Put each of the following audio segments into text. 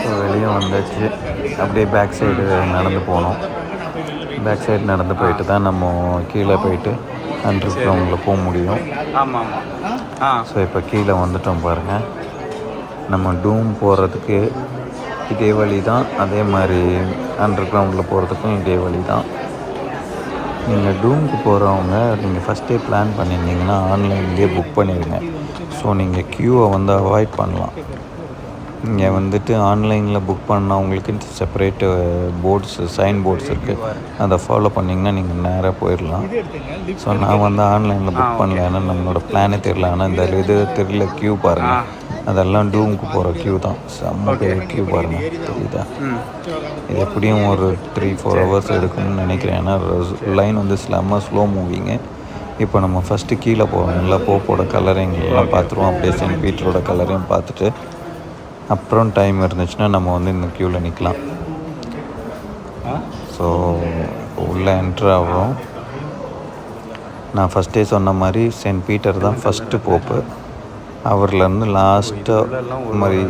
So வெளியே வந்தாச்சு. அப்படியே பேக் சைடு நடந்து போனோம். பேக் சைடு நடந்து போயிட்டு தான் நம்ம கீழே போயிட்டு அண்டர் கிரவுண்டில் போக முடியும். ஆமாம். ஆமாம் ஆ. ஸோ இப்போ கீழே வந்துட்டோம் பாருங்கள் நம்ம டூம் போகிறதுக்கு இதே வழி தான் அதே மாதிரி அண்டர் கிரவுண்டில் போகிறதுக்கும் இதே வழி தான் நீங்கள் டூமுக்கு போகிறவங்க நீங்கள் ஃபஸ்ட்டே பிளான் பண்ணியிருந்தீங்கன்னா ஆன்லைன்லேயே புக் பண்ணிடுங்க. ஸோ நீங்கள் க்யூவை வந்து அவாய்ட் பண்ணலாம். இங்கே வந்துட்டு ஆன்லைனில் புக் பண்ணவங்களுக்கு செப்பரேட்டு போர்ட்ஸ் சைன் போர்ட்ஸ் இருக்குது அதை ஃபாலோ பண்ணிங்கன்னா நீங்கள் நேராக போயிடலாம். ஸோ நான் வந்து ஆன்லைனில் புக் பண்ணல. ஏன்னா நம்மளோட பிளானே தெரியல. ஆனால் இந்த இது தெரியல க்யூ பாருங்கள் அதெல்லாம் டூமுக்கு போகிற க்யூ தான். செம்ம பெரிய க்யூ பாருங்கள் தெரியுதா இது எப்படியும் ஒரு த்ரீ ஃபோர் ஹவர்ஸ் எடுக்கும்னு நினைக்கிறேன். ஏன்னா லைன் வந்து செம்ம ஸ்லோ மூவிங்கு இப்போ நம்ம ஃபஸ்ட்டு கீழே போவோம் போப்போட கலரிங்லாம் பார்த்துருவோம். அப்படியே சென்ட் பீட்டரோட கலரையும் பார்த்துட்டு அப்புறம் டைம் இருந்துச்சுன்னா நம்ம வந்து இந்த க்யூவில் நிற்கலாம் ஸோ உள்ளே என்ட்ரு ஆகிறோம் நான் ஃபஸ்ட்டே சொன்ன மாதிரி சென்ட் பீட்டர் தான் ஃபஸ்ட்டு போப்பு. அவர்லேருந்து லாஸ்ட்டாக மாதிரி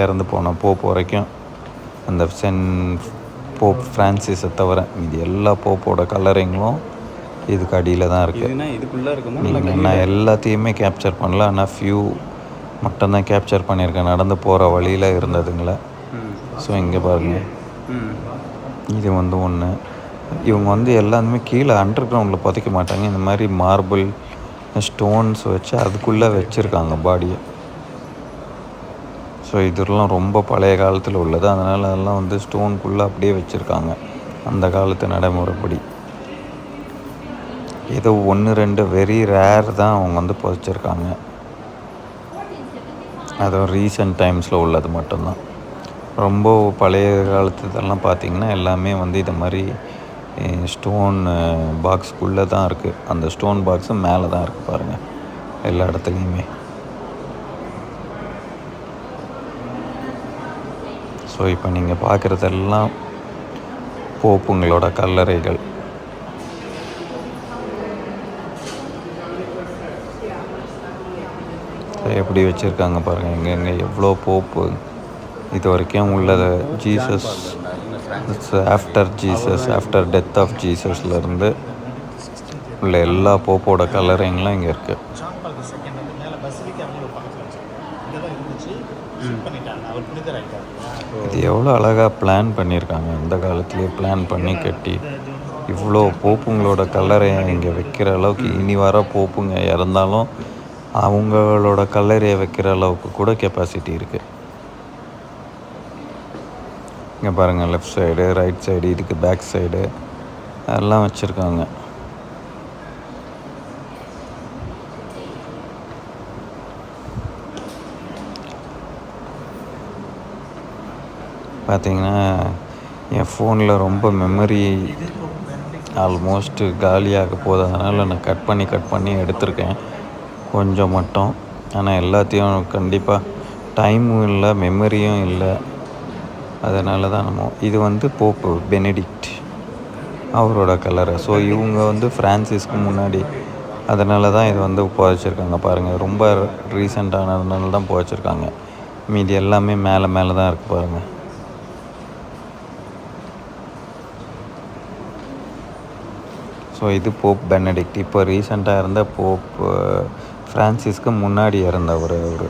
இறந்து போன போப் வரைக்கும் அந்த சென்ட் போப் ஃப்ரான்சிஸை தவிர இது எல்லா போப்போட கலரிங்களும் இதுக்கு அடியில் தான் இருக்குது இதுக்குள்ளே இருக்குமா? நான் எல்லாத்தையுமே கேப்சர் பண்ணல. ஆனால் ஃபியூ மட்டும்தான் கேப்சர் பண்ணியிருக்கேன். நடந்து போகிற வழியில் இருந்ததுங்களே. ஸோ இங்கே பாருங்கள் இது வந்து ஒன்று இவங்க வந்து எல்லாருமே கீழே அண்டர் கிரவுண்டில் புதைக்க மாட்டாங்க. இந்த மாதிரி மார்பிள் ஸ்டோன்ஸ் வச்சு அதுக்குள்ளே வச்சுருக்காங்க பாடியை ஸோ இதெல்லாம் ரொம்ப பழைய காலத்தில் உள்ளது. அதனால் அதெல்லாம் வந்து ஸ்டோனுக்குள்ளே அப்படியே வச்சுருக்காங்க. அந்த காலத்து நடைமுறைப்படி. ஏதோ ஒன்று ரெண்டு வெரி ரேர் தான் அவங்க வந்து புதைச்சிருக்காங்க. அதுவும் ரீசெண்ட் டைம்ஸில் உள்ளது மட்டும்தான். ரொம்ப பழைய காலத்து இதெல்லாம் பார்த்தீங்கன்னா எல்லாமே வந்து இது மாதிரி ஸ்டோன் பாக்ஸ்க்குள்ளே தான் இருக்குது அந்த ஸ்டோன் பாக்ஸும் மேலே தான் இருக்குது பாருங்கள் எல்லா இடத்துலையுமே. ஸோ இப்போ நீங்கள் பார்க்குறதெல்லாம் போப்புங்களோட கல்லறைகள். எப்படி வச்சுருக்காங்க பாருங்கள் எங்கெங்கே எவ்வளோ போப்பு. இது வரைக்கும் உள்ளது Jesus after Jesus after death of ஜீசஸ்லேருந்து உள்ள எல்லா போப்போட கலரிங்லாம் இங்கே இருக்குது இது எவ்வளோ அழகாக பிளான் பண்ணியிருக்காங்க அந்த காலத்துலேயே பிளான் பண்ணி கட்டி இவ்வளோ போப்புங்களோட கல்லறையை இங்கே வைக்கிற அளவுக்கு இனி வர போப்புங்க இறந்தாலும் அவங்களோட கல்லறையை வைக்கிற அளவுக்கு கூட கெப்பாசிட்டி இருக்குது இங்கே பாருங்கள் லெஃப்ட் சைடு ரைட் சைடு இதுக்கு பேக் சைடு எல்லாம் வச்சுருக்காங்க. பார்த்தீங்கன்னா என் ஃபோனில் ரொம்ப மெமரி ஆல்மோஸ்ட்டு காலியாக போகுது. நான் கட் பண்ணி கட் பண்ணி எடுத்திருக்கேன். கொஞ்சம் மட்டும். ஆனால் எல்லாத்தையும் கண்டிப்பாக டைமும் இல்லை மெமரியும் இல்லை. அதனால தான் நம்ம இது வந்து போப்பு பெனடிக்ட் அவரோட கலரை ஸோ இவங்க வந்து ஃப்ரான்சிஸ்க்கு முன்னாடி. அதனால தான் இது வந்து புதைச்சிருக்காங்க பாருங்கள் ரொம்ப ரீசெண்டானதுனால தான் புதைச்சிருக்காங்க. மீதி எல்லாமே மேலே மேலே தான் இருக்குது பாருங்கள் ஸோ இது போப் பெனடிக்ட் இப்போ ரீசெண்டாக இருந்த போப் ஃப்ரான்சிஸ்க்கு முன்னாடி இறந்தவர் அவர்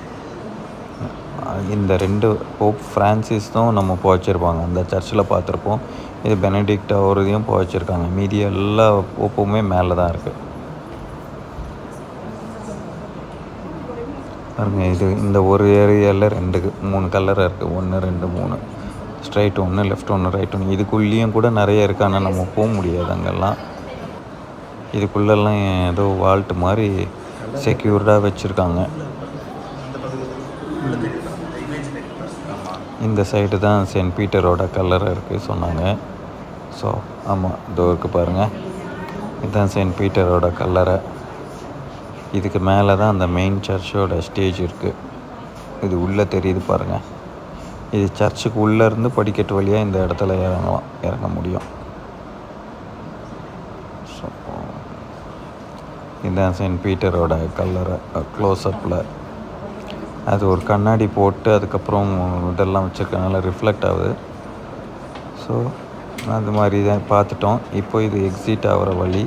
இந்த ரெண்டு போப் ஃப்ரான்சிஸ்தும் நம்ம புகைச்சிருப்பாங்க அந்த சர்ச்சில் பார்த்துருப்போம். இது பெனடிக்ட் அவரையும் புகைச்சிருக்காங்க மீதி எல்லா போப்புமே மேலே தான் இருக்குது பாருங்க இது இந்த ஒரு ஏரியாவில் ரெண்டு மூணு கலராக இருக்குது ஒன்று ரெண்டு மூணு. ஸ்ட்ரைட் ஒன்று லெஃப்ட் ஒன்று ரைட் ஒன்று இதுக்குள்ளேயும் கூட நிறைய இருக்குது ஆனால் நம்ம போக முடியாது அங்கெல்லாம். இதுக்குள்ளெல்லாம் ஏதோ வால்ட்டு மாதிரி செக்யூர்டாக வச்சுருக்காங்க. இந்த சைடு தான் சென்ட் பீட்டரோட கல்லறை இருக்குது சொன்னாங்க. ஸோ ஆமாம் இதோ இருக்குது பாருங்கள் இதுதான் சென்ட் பீட்டரோட கல்லறை இதுக்கு மேலே தான் அந்த மெயின் சர்ச்சோட ஸ்டேஜ் இருக்குது இது உள்ளே தெரியுது பாருங்கள் இது சர்ச்சுக்கு உள்ளேருந்து படிக்கட்டு வழியாக இந்த இடத்துல இறங்கலாம் இறங்க முடியும் ஸோ இதுதான் சென்ட் பீட்டரோட கல்லறை க்ளோஸ்அப்பில் அது ஒரு கண்ணாடி போட்டு அதுக்கப்புறம் இதெல்லாம் வச்சுருக்கனால ரிஃப்ளெக்ட் ஆகுது. ஸோ அது மாதிரி தான் பார்த்துட்டோம். இப்போ இது எக்ஸிட் ஆகிற வழி.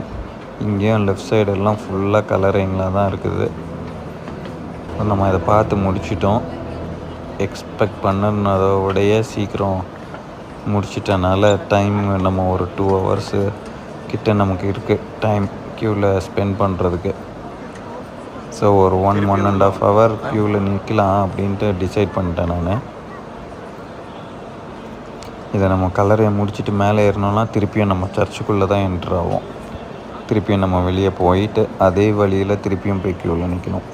இங்கேயும் லெஃப்ட் சைடெல்லாம் ஃபுல்லாக கலரிங்கில் தான் இருக்குது. நம்ம இதை பார்த்து முடிச்சிட்டோம். எக்ஸ்பெக்ட் பண்ணனதோடைய சீக்கிரம் முடிச்சிட்டனால டைம் நம்ம ஒரு டூ ஹவர்ஸு கிட்ட நமக்கு இருக்குது டைம் க்யூவில் ஸ்பெண்ட் பண்ணுறதுக்கு ஸோ ஒரு one one and half hour க்யூவில் நிற்கலாம் அப்படின்ட்டு டிசைட் பண்ணிட்டேன் நான். இதை நம்ம கலரை முடிச்சுட்டு மேலே ஏறினோம்னா திருப்பியும் நம்ம சர்ச்சுக்குள்ளே தான் என்ட்ரு ஆகும் திருப்பியும் நம்ம வெளியே போயிட்டு அதே வழியில் திருப்பியும் போய் க்யூவில் நிற்கணும்